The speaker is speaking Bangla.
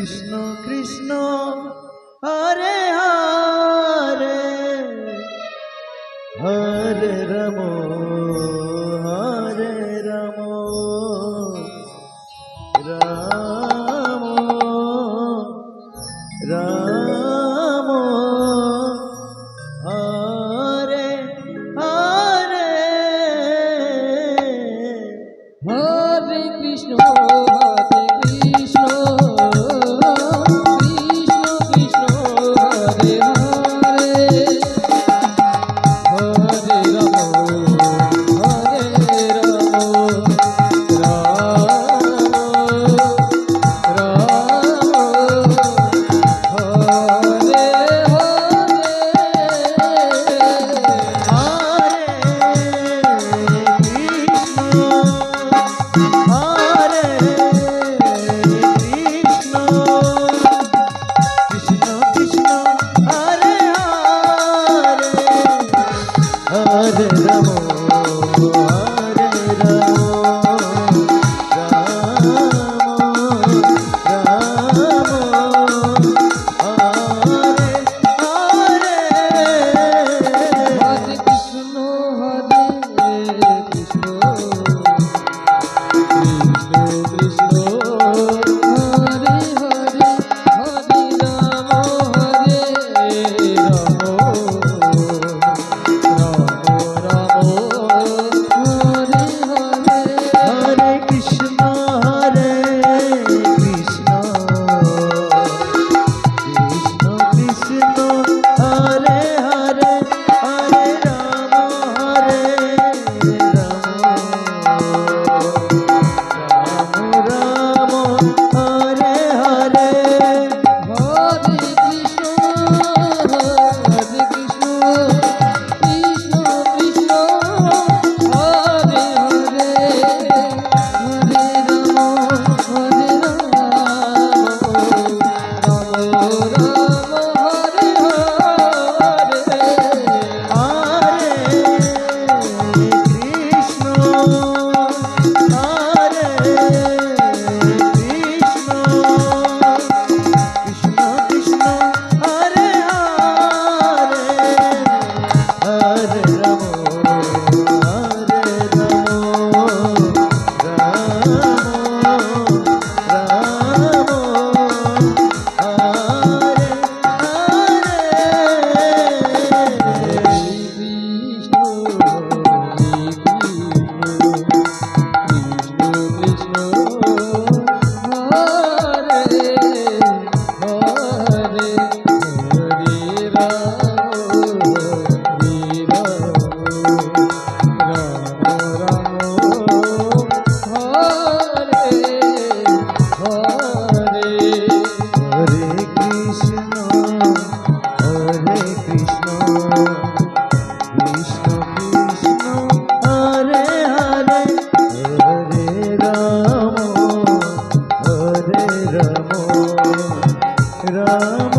কৃষ্ণ কৃষ্ণ হরে হরে। হরে রম হরে রম। রাম রাম। হরে হরে। হরে কৃষ্ণ राम